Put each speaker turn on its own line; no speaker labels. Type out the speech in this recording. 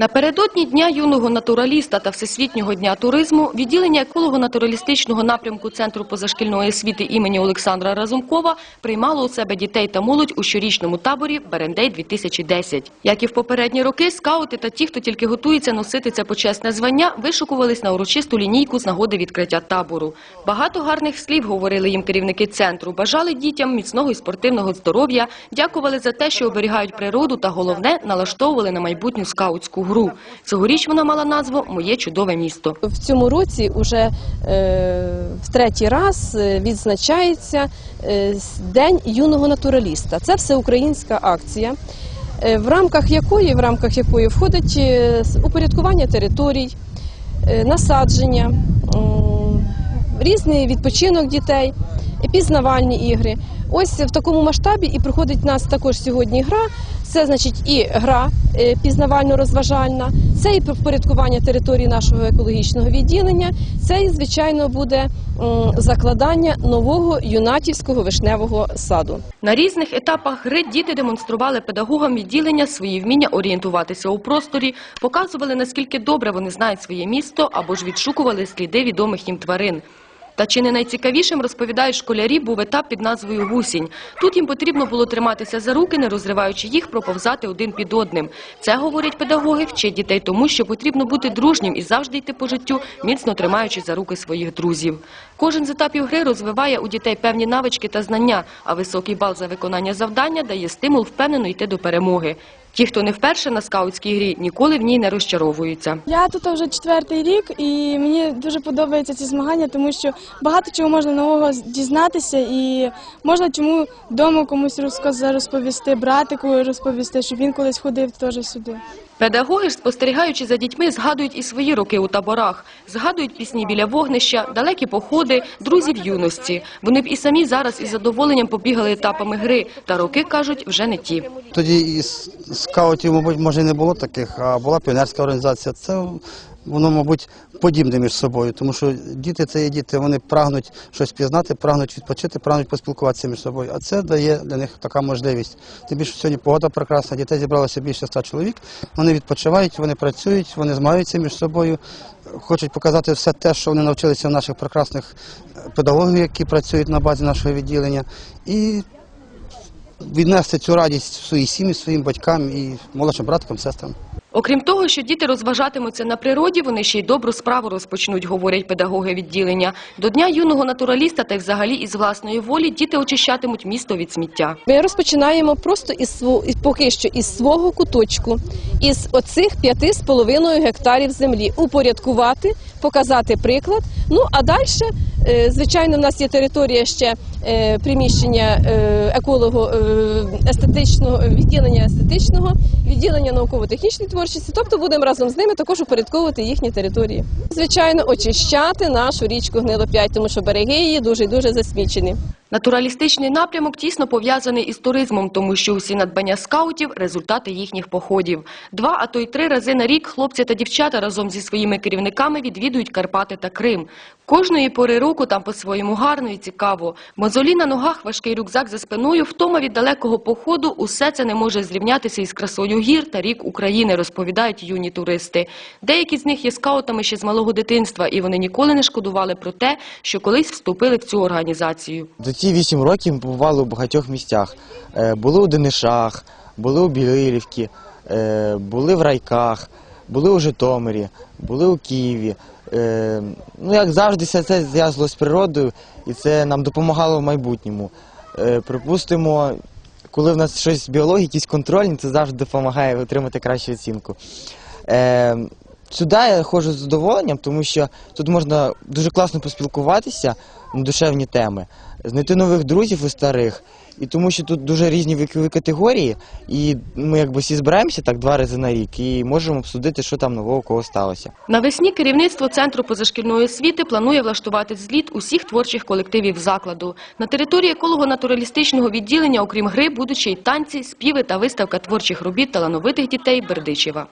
Напередодні Дня юного натураліста та Всесвітнього дня туризму відділення еколого-натуралістичного напрямку Центру позашкільної освіти імені Олександра Разумкова приймало у себе дітей та молодь у щорічному таборі «Берендей-2010». Як і в попередні роки, скаути та ті, хто тільки готується носити це почесне звання, вишукувались на урочисту лінійку з нагоди відкриття табору. Багато гарних слів говорили їм керівники центру, бажали дітям міцного і спортивного здоров'я, дякували за те, що оберігають природу та, головне, налаштовували на майбутню скаутську гру. Цьогоріч вона мала назву «Моє чудове місто».
В цьому році вже е, в третій раз е, відзначається е, День юного натураліста. Це всеукраїнська акція, в рамках якої, в рамках якої входить упорядкування територій, насадження, різний відпочинок дітей, пізнавальні ігри. Ось в такому масштабі і проходить у нас також сьогодні гра. Це значить і гра е, пізнавально-розважальна, це і впорядкування території нашого екологічного відділення, це і, звичайно, буде закладання нового юнатівського вишневого саду.
На різних етапах гри діти демонстрували педагогам відділення свої вміння орієнтуватися у просторі, показували, наскільки добре вони знають своє місто або ж відшукували сліди відомих їм тварин. Та чи не найцікавішим, розповідають школярі, був етап під назвою «Гусінь». Тут їм потрібно було триматися за руки, не розриваючи їх, проповзати один під одним. Це, говорять педагоги, вчить дітей тому, що потрібно бути дружнім і завжди йти по життю, міцно тримаючи за руки своїх друзів. Кожен з етапів гри розвиває у дітей певні навички та знання, а високий бал за виконання завдання дає стимул впевнено йти до перемоги. Ті, хто не вперше на скаутській грі, ніколи в ній не розчаровуються.
Я тут вже четвертий рік, і мені дуже подобаються ці змагання, тому що багато чого можна нового дізнатися, і можна чому вдома комусь розповісти, братику розповісти, щоб він колись ходив теж сюди.
Педагоги спостерігаючи за дітьми, згадують і свої роки у таборах, згадують пісні біля вогнища, далекі походи, друзів юності. Вони б і самі зараз із задоволенням побігали етапами гри, та роки, кажуть, вже не ті.
Тоді і скаутів, мабуть, може не було таких, а була піонерська організація. Це воно, мабуть, подібне між собою, тому що діти це є діти, вони прагнуть щось пізнати, прагнуть відпочити, прагнуть поспілкуватися між собою. А це дає для них така можливість. Тим більше сьогодні погода прекрасна, дітей зібралося більше ста чоловік. Вони відпочивають, вони працюють, вони змагаються між собою, хочуть показати все те, що вони навчилися в наших прекрасних е, педагогів, які працюють на базі нашого відділення. І віднести цю радість в свої сім'ї, своїм батькам і молодшим браткам, сестрам.
Окрім того, що діти розважатимуться на природі, вони ще й добру справу розпочнуть, говорять педагоги відділення. До Дня юного натураліста та й взагалі із власної волі діти очищатимуть місто від сміття.
Ми розпочинаємо просто із сво- поки що із свого куточку, із оцих п'яти з половиною гектарів землі, упорядкувати, показати приклад. Ну а далі, е, звичайно, в нас є територія ще е, приміщення е, еколого естетичного відділення естетичного, відділення науково-технічної творчості. Тобто будемо разом з ними також упорядковувати їхні території. Звичайно, очищати нашу річку Гнилоп'ять, тому що береги її дуже дуже засмічені.
Натуралістичний напрямок тісно пов'язаний із туризмом, тому що усі надбання скаутів – результати їхніх походів. Два, а то й три рази на рік хлопці та дівчата разом зі своїми керівниками відвідують Карпати та Крим. Кожної пори року там по-своєму гарно і цікаво. Мозолі на ногах, важкий рюкзак за спиною, втома від далекого походу – усе це не може зрівнятися із красою гір та рік України, розповідають юні туристи. Деякі з них є скаутами ще з малого дитинства, і вони ніколи не шкодували про те, що колись вступили в цю організацію.
Ці вісім років ми побували у багатьох місцях. Е, Були у Денишах, були у Білилівці, е, були в Райках, були у Житомирі, були у Києві. Е, Ну, як завжди, все це зв'язано з природою, і це нам допомагало в майбутньому. Припустимо, коли в нас щось з контрольні, це завжди допомагає отримати кращу оцінку. Сюди я ходжу з задоволенням, тому що тут можна дуже класно поспілкуватися на душевні теми, знайти нових друзів і старих. І тому що тут дуже різні вікові категорії, і ми якби всі збираємося так два рази на рік і можемо обсудити, що там нового кого сталося.
Навесні керівництво Центру позашкільної освіти планує влаштувати зліт усіх творчих колективів закладу. На території еколого-натуралістичного відділення, окрім гри, будуть ще й танці, співи та виставка творчих робіт талановитих дітей Бердичева.